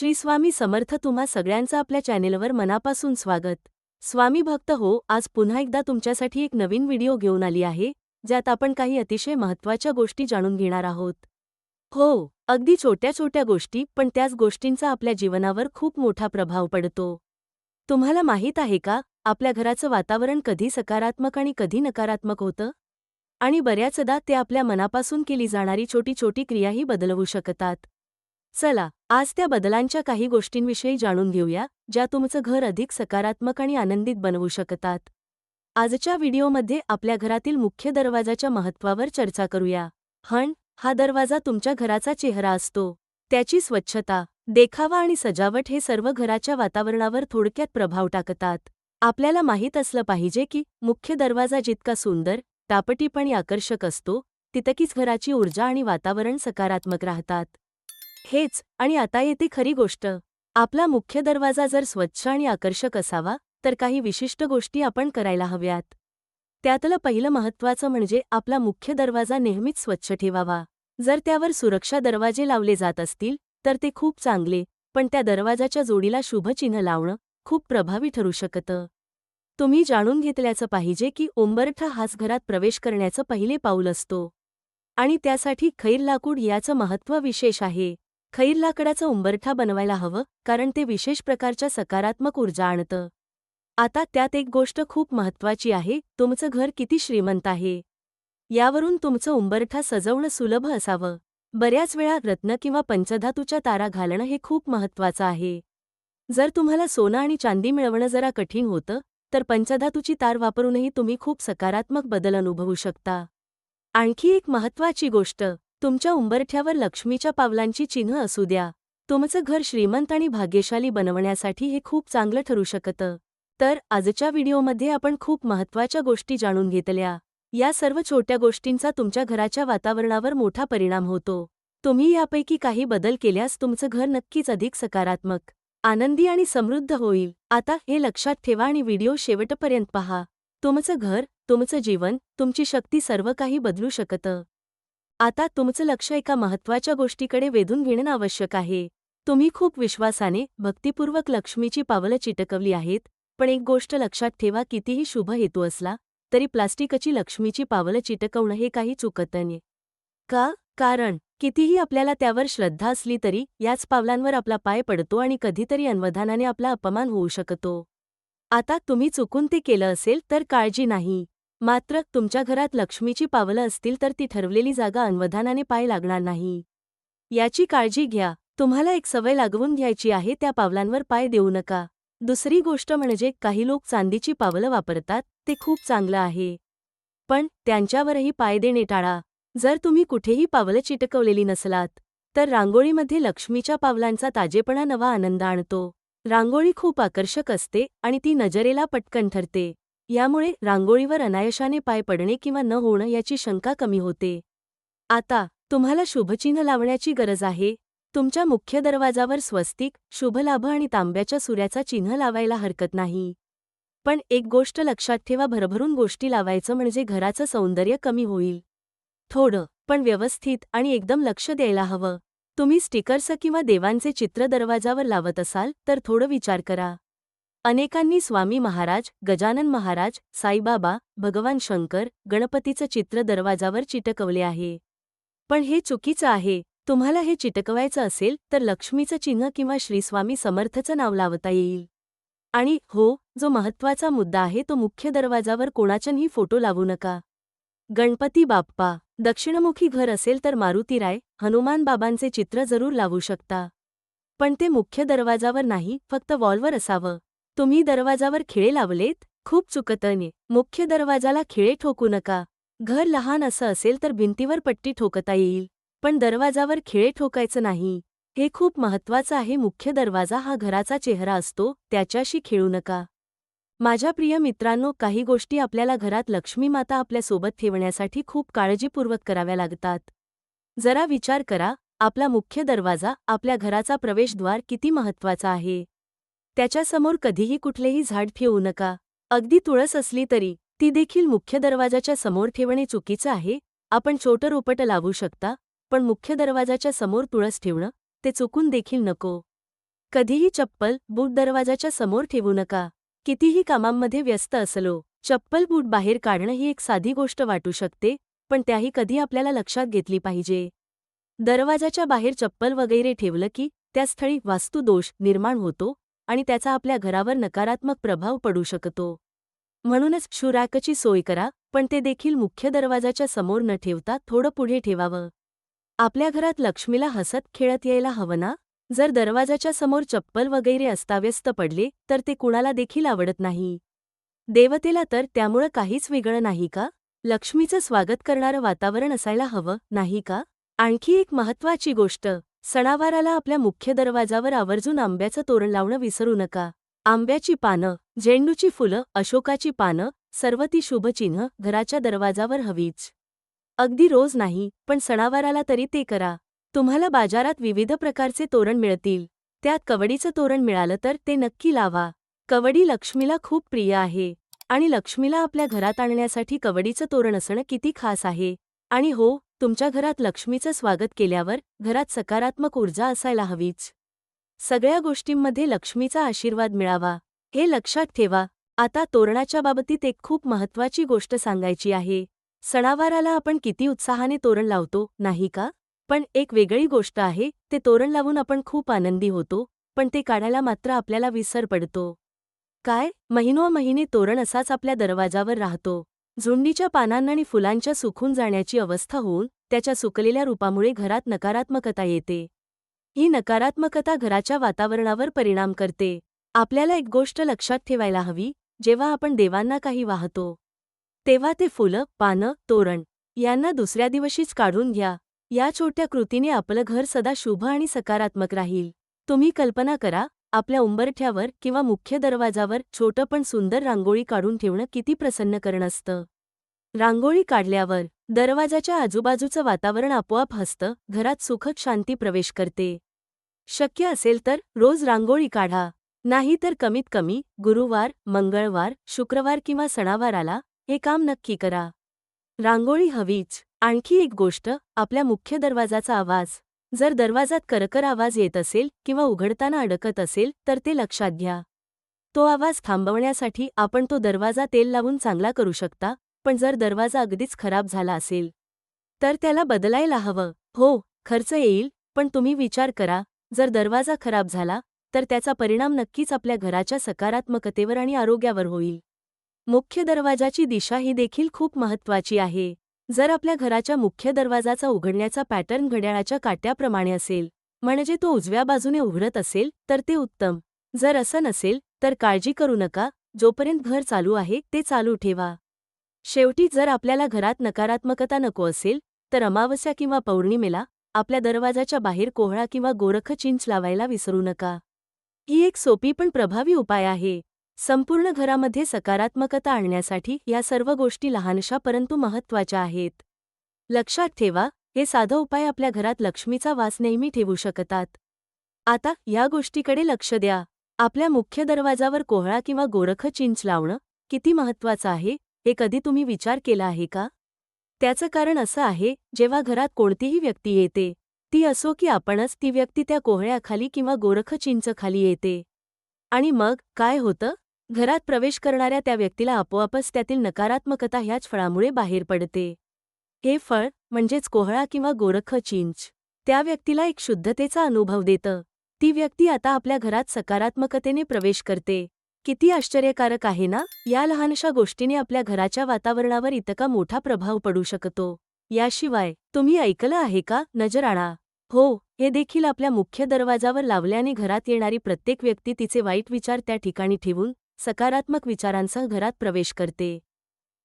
श्री स्वामी समर्थ तुम्हा सगळ्यांचं आपल्या चॅनेलवर मनापासून स्वागत. स्वामी भक्त हो आज पुन्हा एकदा तुमच्यासाठी एक नवीन व्हिडिओ घेऊन आली आहे ज्यात आपण काही अतिशय महत्त्वाच्या गोष्टी जाणून घेणार आहोत. हो अगदी छोट्या छोट्या गोष्टी पण त्याच गोष्टींचा आपल्या जीवनावर खूप मोठा प्रभाव पडतो. तुम्हाला माहीत आहे का आपल्या घराचं वातावरण कधी सकारात्मक आणि कधी नकारात्मक होतं? आणि बऱ्याचदा ते आपल्या मनापासून केली जाणारी छोटी छोटी क्रियाही बदलवू शकतात. चला आज त्या बदलांच्या काही गोष्टींविषयी जाणून घेऊया ज्या तुमचं घर अधिक सकारात्मक आणि आनंदित बनवू शकतात. आजच्या व्हिडिओमध्ये आपल्या घरातील मुख्य दरवाजाच्या महत्त्वावर चर्चा करूया. हण हा दरवाजा तुमच्या घराचा चेहरा असतो. त्याची स्वच्छता देखावा आणि सजावट हे सर्व घराच्या वातावरणावर थोडक्यात प्रभाव टाकतात. आपल्याला माहीत असलं पाहिजे की मुख्य दरवाजा जितका सुंदर टापटीपणी आकर्षक असतो तितकीच घराची ऊर्जा आणि वातावरण सकारात्मक राहतात. हेच आणि आता येते खरी गोष्ट. आपला मुख्य दरवाजा जर स्वच्छ आणि आकर्षक असावा तर काही विशिष्ट गोष्टी आपण करायला हव्यात. त्यातलं पहिलं महत्त्वाचं म्हणजे आपला मुख्य दरवाजा नेहमीच स्वच्छ ठेवावा. जर त्यावर सुरक्षा दरवाजे लावले जात असतील तर ते खूप चांगले पण त्या दरवाजाच्या जोडीला शुभचिन्ह लावणं खूप प्रभावी ठरू शकतं. तुम्ही जाणून घेतल्याचं पाहिजे की ओंबरठा हाच घरात प्रवेश करण्याचं पहिले पाऊल असतो. आणि त्यासाठी खैर लाकूड याचं महत्त्व विशेष आहे. खैर लाकडाचं उंबरठा बनवायला हवं कारण ते विशेष प्रकारच्या सकारात्मक ऊर्जा आणतं. आता त्यात एक गोष्ट खूप महत्त्वाची आहे तुमचं घर किती श्रीमंत आहे. यावरून तुमचं उंबरठा सजवणं सुलभ असावं. बऱ्याच वेळा रत्न किंवा पंचधातूच्या तारा घालणं हे खूप महत्त्वाचं आहे. जर तुम्हाला सोनं आणि चांदी मिळवणं जरा कठीण होतं तर पंचधातूची तार वापरूनही तुम्ही खूप सकारात्मक बदल अनुभवू शकता. आणखी एक महत्त्वाची गोष्ट तुमच्या उंबरठ्यावर लक्ष्मीच्या पावलांची चिन्ह असू द्या. तुमचं घर श्रीमंत आणि भाग्यशाली बनवण्यासाठी हे खूप चांगलं ठरू शकतं. तर आजच्या व्हिडिओमध्ये आपण खूप महत्त्वाच्या गोष्टी जाणून घेतल्या. या सर्व छोट्या गोष्टींचा तुमच्या घराच्या वातावरणावर मोठा परिणाम होतो. तुम्ही यापैकी काही बदल केल्यास तुमचं घर नक्कीच अधिक सकारात्मक आनंदी आणि समृद्ध होईल. आता हे लक्षात ठेवा आणि व्हिडिओ शेवटपर्यंत पहा. तुमचं घर तुमचं जीवन तुमची शक्ती सर्व काही बदलू शकतं. आता तुमचं लक्ष एका महत्त्वाच्या गोष्टीकडे वेधून घेणं आवश्यक आहे. तुम्ही खूप विश्वासाने भक्तिपूर्वक लक्ष्मीची पावलं चिटकवली आहेत पण एक गोष्ट लक्षात ठेवा कितीही शुभ हेतू असला तरी प्लास्टिकची लक्ष्मीची पावलं चिटकवणं हे काही चुकत नाही का? कारण कितीही आपल्याला त्यावर श्रद्धा असली तरी याच पावलांवर आपला पाय पडतो आणि कधीतरी अन्वधानाने आपला अपमान होऊ शकतो. आता तुम्ही चुकून ते केलं असेल तर काळजी नाही. मात्र तुमच्या घरात लक्ष्मीची पावलं असतील तर ती ठरवलेली जागा अन्वधानाने पाय लागणार नाही. याची काळजी घ्या. तुम्हाला एक सवय लागवून घ्यायची आहे त्या पावलांवर पाय देऊ नका. दुसरी गोष्ट म्हणजे काही लोक चांदीची पावलं वापरतात ते खूप चांगलं आहे. पण त्यांच्यावरही पाय देणे टाळा. जर तुम्ही कुठेही पावलं चिटकवलेली नसलात तर रांगोळीमध्ये लक्ष्मीच्या पावलांचा ताजेपणा नवा आनंद आणतो. रांगोळी खूप आकर्षक असते आणि ती नजरेला पटकन ठरते. यामुळे रांगोळीवर अनायशाने पाय पडणे किंवा न होणं याची शंका कमी होते. आता तुम्हाला शुभचिन्ह लावण्याची गरज आहे. तुमच्या मुख्य दरवाजावर स्वस्तिक शुभलाभ आणि तांब्याच्या सूर्याचा चिन्ह लावायला हरकत नाही. पण एक गोष्ट लक्षात ठेवा भरभरून गोष्टी लावायचं म्हणजे घराचं सौंदर्य कमी होईल. थोडं पण व्यवस्थित आणि एकदम लक्ष द्यायला हवं. तुम्ही स्टिकर्स किंवा देवांचे चित्र दरवाजावर लावत असाल तर थोडं विचार करा. अनेकांनी स्वामी महाराज गजानन महाराज साईबाबा भगवान शंकर गणपतीचं चित्र दरवाजावर चिटकवले आहे. पण हे चुकीचं आहे. तुम्हाला हे चिटकवायचं असेल तर लक्ष्मीचं चिन्ह किंवा श्रीस्वामी समर्थचं नाव लावता येईल. आणि हो जो महत्त्वाचा मुद्दा आहे तो मुख्य दरवाजावर कोणाचनही फोटो लावू नका. गणपती बाप्पा दक्षिणमुखी घर असेल तर मारुतीराय हनुमान बाबांचे चित्र जरूर लावू शकता. पण ते मुख्य दरवाजावर नाही फक्त वॉलवर असावं. तुम्ही दरवाजावर खिळे लावलेत? खूप चुकतने मुख्य दरवाजाला खिळे ठोकू नका. घर लहान असं असेल तर भिंतीवर पट्टी ठोकता येईल. पण दरवाजावर खिळे ठोकायचं नाही. हे खूप महत्वाचं आहे. मुख्य दरवाजा हा घराचा चेहरा असतो. त्याच्याशी खेळू नका. माझ्या प्रिय मित्रांनो काही गोष्टी आपल्याला घरात लक्ष्मी माता आपल्यासोबत ठेवण्यासाठी खूप काळजीपूर्वक कराव्या लागतात. जरा विचार करा. आपला मुख्य दरवाजा आपल्या घराचा प्रवेशद्वार किती महत्त्वाचा आहे? त्याच्यासमोर कधीही कुठलेही झाड ठेवू नका. अगदी तुळस असली तरी ती देखील मुख्य दरवाजाच्या समोर ठेवणे चुकीचं आहे. आपण छोटं रोपट लावू शकता पण मुख्य दरवाजाच्या समोर तुळस ठेवणं ते चुकून देखील नको. कधीही चप्पल बूट दरवाजाच्या समोर ठेवू नका. कितीही कामांमध्ये व्यस्त असलो चप्पल बूट बाहेर काढणं ही एक साधी गोष्ट वाटू शकते पण त्याही कधी आपल्याला लक्षात घेतली पाहिजे. दरवाजाच्या बाहेर चप्पल वगैरे ठेवलं की त्या स्थळी वास्तुदोष निर्माण होतो आणि त्याचा आपल्या घरावर नकारात्मक प्रभाव पडू शकतो. म्हणूनच शुरॅकची सोय करा पण ते देखील मुख्य दरवाजाच्या समोर न ठेवता थोडं पुढे ठेवावं. आपल्या घरात लक्ष्मीला हसत खेळत यायला हवं ना? जर दरवाजाच्या समोर चप्पल वगैरे अस्ताव्यस्त पडले तर ते कुणाला देखील आवडत नाही. देवतेला तर त्यामुळं काहीच वेगळं नाही का? लक्ष्मीचं स्वागत करणारं वातावरण असायला हवं नाही का? आणखी एक महत्वाची गोष्ट सणावाराला आपल्या मुख्य दरवाजावर आवर्जून आंब्याचं तोरण लावणं विसरू नका. आंब्याची पानं झेंडूची फुलं अशोकाची पानं सर्व ती शुभचिन्ह घराच्या दरवाजावर हवीच. अगदी रोज नाही पण सणावाराला तरी ते करा. तुम्हाला बाजारात विविध प्रकारचे तोरण मिळतील. त्यात कवडीचं तोरण मिळालं तर ते नक्की लावा. कवडी लक्ष्मीला खूप प्रिय आहे. आणि लक्ष्मीला आपल्या घरात आणण्यासाठी कवडीचं तोरण असणं किती खास आहे. आणि हो तुमच्या घरात लक्ष्मीचं स्वागत केल्यावर घरात सकारात्मक ऊर्जा असायला हवीच. सगळ्या गोष्टींमध्ये लक्ष्मीचा आशीर्वाद मिळावा हे लक्षात ठेवा. आता तोरणाच्या बाबतीत एक खूप महत्वाची गोष्ट सांगायची आहे. सणावाराला आपण किती उत्साहाने तोरण लावतो नाही का? पण एक वेगळी गोष्ट आहे ते तोरण लावून आपण खूप आनंदी होतो पण ते काढायला मात्र आपल्याला विसर पडतो. काय? महिनोमहिने तोरण असाच आपल्या दरवाजावर राहतो. झुंडीच्या पानांना आणि फुलांच्या सुखून जाण्याची अवस्था होऊन त्याच्या सुकलेल्या रूपामुळे घरात नकारात्मकता येते. ही नकारात्मकता घराच्या वातावरणावर परिणाम करते. आपल्याला एक गोष्ट लक्षात ठेवायला हवी जेव्हा आपण देवांना काही वाहतो. तेव्हा ते फुलं पानं तोरण यांना दुसऱ्या दिवशीच काढून घ्या. या छोट्या कृतीने आपलं घर सदा शुभ आणि सकारात्मक राहील. तुम्ही कल्पना करा आपल्या उंबरठ्यावर किंवा मुख्य दरवाजावर छोटं पण सुंदर रांगोळी काढून ठेवणं किती प्रसन्न करण असतं. रांगोळी काढल्यावर दरवाजाच्या आजूबाजूचं वातावरण आपोआप हसतं घरात सुखद शांती प्रवेश करते. शक्य असेल तर रोज रांगोळी काढा. नाही तर कमीत कमी गुरुवार मंगळवार शुक्रवार किंवा सणावाराला हे काम नक्की करा. रांगोळी हवीच. आणखी एक गोष्ट आपल्या मुख्य दरवाजाचा आवाज. जर दरवाजात करकर आवाज येत असेल किंवा उघडताना अडकत असेल तर ते लक्षात घ्या. तो आवाज थांबवण्यासाठी आपण तो दरवाजा तेल लावून चांगला करू शकता पण जर दरवाजा अगदीच खराब झाला असेल तर त्याला बदलायला हवं. हो खर्च येईल पण तुम्ही विचार करा जर दरवाजा खराब झाला तर त्याचा परिणाम नक्कीच आपल्या घराच्या सकारात्मकतेवर आणि आरोग्यावर होईल. मुख्य दरवाजाची दिशा ही देखील खूप महत्वाची आहे. जर आपल्या घराच्या मुख्य दरवाजाचा उघडण्याचा पॅटर्न घड्याळाच्या काट्याप्रमाणे असेल म्हणजे तो उजव्या बाजूने उघडत असेल तर ते उत्तम. जर असं नसेल तर काळजी करू नका. जोपर्यंत घर चालू आहे ते चालू ठेवा. शेवटी जर आपल्याला घरात नकारात्मकता नको असेल तर अमावस्या किंवा पौर्णिमेला आपल्या दरवाजाच्या बाहेर कोहळा किंवा गोरख चिंच लावायला विसरू नका. ही एक सोपी पण प्रभावी उपाय आहे. संपूर्ण घरामध्ये सकारात्मकता आणण्यासाठी या सर्व गोष्टी लहानशा परंतु महत्त्वाच्या आहेत. लक्षात ठेवा हे साधं उपाय आपल्या घरात लक्ष्मीचा वास नेहमी ठेवू शकतात. आता या गोष्टीकडे लक्ष द्या. आपल्या मुख्य दरवाजावर कोहळा किंवा गोरख चिंच लावणं किती महत्वाचं आहे हे कधी तुम्ही विचार केला आहे का? त्याचं कारण असं आहे जेव्हा घरात कोणतीही व्यक्ती येते ती असो की आपणच ती व्यक्ती त्या कोहळ्याखाली किंवा गोरख चिंचखाली येते. आणि मग काय होतं? घरात प्रवेश करणाऱ्या त्या व्यक्तीला आपोआपच त्यातील नकारात्मकता ह्याच फळामुळे बाहेर पडते. हे फळ म्हणजेच कोहळा किंवा गोरख चिंच त्या व्यक्तीला एक शुद्धतेचा अनुभव देतं. ती व्यक्ती आता आपल्या घरात सकारात्मकतेने प्रवेश करते. किती आश्चर्यकारक आहे ना? या लहानशा गोष्टीने आपल्या घराच्या वातावरणावर इतका मोठा प्रभाव पडू शकतो. याशिवाय तुम्ही ऐकलं आहे का? नजराणा हो हे देखील आपल्या मुख्य दरवाजावर लावल्याने घरात येणारी प्रत्येक व्यक्ती तिचे वाईट विचार त्या ठिकाणी ठेवून सकारात्मक विचारांसह घरात प्रवेश करते.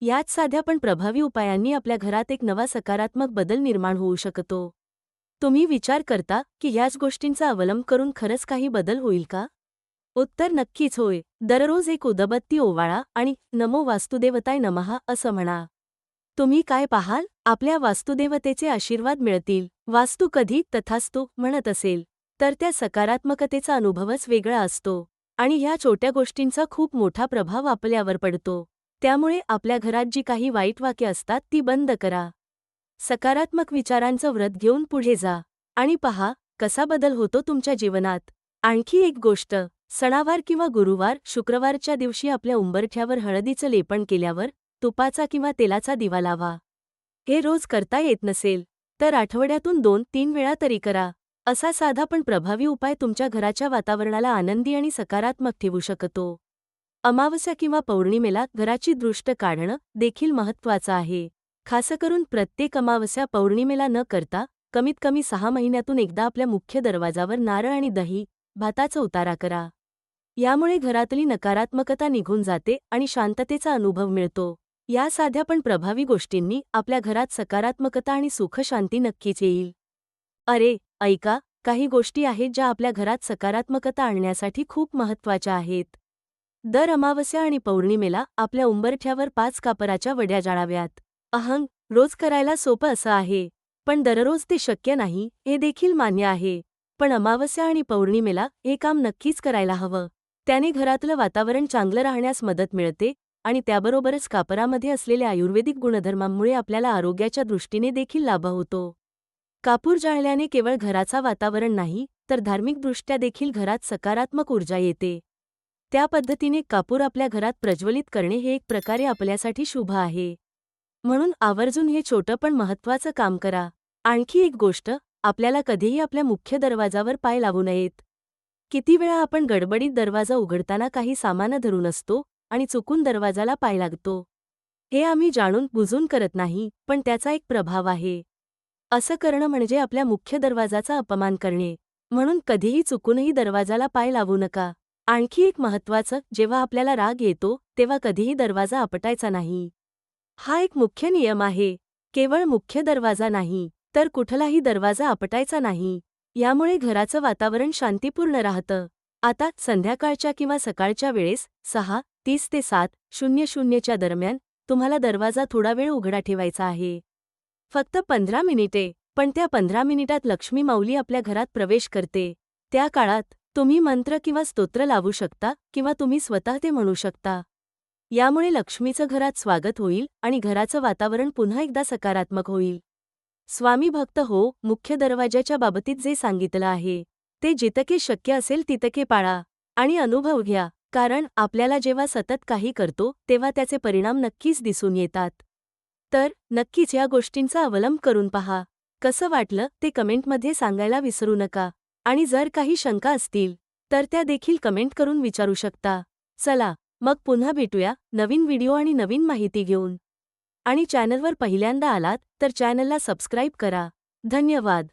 याच साध्या पण प्रभावी उपायांनी आपल्या घरात एक नवा सकारात्मक बदल निर्माण होऊ शकतो. तुम्ही विचार करता की याच गोष्टींचा अवलंब करून खरंच काही बदल होईल का? उत्तर नक्कीच होय. दररोज एक उदबत्ती ओवाळा आणि नमो वास्तुदेवताय नमहा असं म्हणा. तुम्ही काय पाहाल? आपल्या वास्तुदेवतेचे आशीर्वाद मिळतील. वास्तू कधी तथास्तू म्हणत असेल तर त्या सकारात्मकतेचा अनुभवच वेगळा असतो. आणि ह्या छोट्या गोष्टींचा खूप मोठा प्रभाव आपल्यावर पडतो. त्यामुळे आपल्या घरात जी काही वाईट वाक्य असतात ती बंद करा. सकारात्मक विचारांचं व्रत घेऊन पुढे जा. आणि पहा कसा बदल होतो तुमच्या जीवनात. आणखी एक गोष्ट सणावार किंवा गुरुवार शुक्रवारच्या दिवशी आपल्या उंबरठ्यावर हळदीचं लेपण केल्यावर तुपाचा किंवा तेलाचा दिवा लावा. हे रोज करता येत नसेल तर आठवड्यातून दोन तीन वेळा तरी करा. असा साधा पण प्रभावी उपाय तुमच्या घराच्या वातावरणाला आनंदी आणि सकारात्मक ठेवू शकतो. अमावस्या किंवा पौर्णिमेला घराची दृष्ट काढणं देखील महत्त्वाचं आहे. खासकरून प्रत्येक अमावस्या पौर्णिमेला न करता कमीत कमी सहा महिन्यातून एकदा आपल्या मुख्य दरवाजावर नारळ आणि दही भाताचा उतारा करा. यामुळे घरातली नकारात्मकता निघून जाते आणि शांततेचा अनुभव मिळतो. या साध्या पण प्रभावी गोष्टींनी आपल्या घरात सकारात्मकता आणि सुखशांती नक्कीच येईल. अरे! ऐका काही गोष्टी आहेत ज्या आपल्या घरात सकारात्मकता आणण्यासाठी खूप महत्त्वाच्या आहेत. दर अमावस्या आणि पौर्णिमेला आपल्या उंबरठ्यावर पाच कापराच्या वड्या जाळाव्यात. अहंग रोज करायला सोपं असं आहे पण दररोज ते शक्य नाही हे देखील मान्य आहे. पण अमावस्या आणि पौर्णिमेला हे काम नक्कीच करायला हवं. त्याने घरातलं वातावरण चांगलं राहण्यास मदत मिळते आणि त्याबरोबरच कापरामध्ये असलेल्या आयुर्वेदिक गुणधर्मांमुळे आपल्याला आरोग्याच्या दृष्टीने देखील लाभ होतो. कापूर जाळल्याने केवळ घराचा वातावरण नाही तर धार्मिकदृष्ट्या देखील घरात सकारात्मक ऊर्जा येते. त्या पद्धतीने कापूर आपल्या घरात प्रज्वलित करणे हे एक प्रकारे आपल्यासाठी शुभ आहे. म्हणून आवर्जून हे छोटं पण महत्त्वाचं काम करा. आणखी एक गोष्ट आपल्याला कधीही आपल्या मुख्य दरवाजावर पाय लावू नयेत. किती वेळा आपण गडबडीत दरवाजा उघडताना काही सामानं धरून असतो आणि चुकून दरवाजाला पाय लागतो. हे आम्ही जाणून बुजून करत नाही पण त्याचा एक प्रभाव आहे. असं करणं म्हणजे आपल्या मुख्य दरवाजाचा अपमान करणे. म्हणून कधीही चुकूनही दरवाजाला पाय लावू नका. आणखी एक महत्त्वाचं जेव्हा आपल्याला राग येतो तेव्हा कधीही दरवाजा आपटायचा नाही. हा एक मुख्य नियम आहे. केवळ मुख्य दरवाजा नाही तर कुठलाही दरवाजा आपटायचा नाही. यामुळे घराचं वातावरण शांतीपूर्ण राहतं. आता संध्याकाळच्या किंवा सकाळच्या वेळेस सहा तीस ते सात शून्य शून्यच्या दरम्यान तुम्हाला दरवाजा थोडा वेळ उघडा ठेवायचा आहे. फक्त पंधरा मिनिटे पण त्या पंधरा मिनिटात लक्ष्मी माऊली आपल्या घरात प्रवेश करते. त्या काळात तुम्ही मंत्र किंवा स्तोत्र लावू शकता किंवा तुम्ही स्वतः ते म्हणू शकता. यामुळे लक्ष्मीचं घरात स्वागत होईल आणि घराचं वातावरण पुन्हा एकदा सकारात्मक होईल. स्वामी भक्त हो मुख्य दरवाजाच्या बाबतीत जे सांगितलं आहे ते जितके शक्य असेल तितके पाळा आणि अनुभव घ्या कारण आपल्याला जेव्हा सतत काही करतो तेव्हा त्याचे परिणाम नक्कीच दिसून येतात. तर नक्कीच या गोष्टींचा अवलंब करून पहा. कसं वाटलं ते कमेंटमध्ये सांगायला विसरू नका. आणि जर काही शंका असतील तर त्या देखील कमेंट करून विचारू शकता. चला मग पुन्हा भेटूया नवीन व्हिडिओ आणि नवीन माहिती घेऊन. आणि चॅनलवर पहिल्यांदा आलात तर चॅनलला सबस्क्राईब करा. धन्यवाद.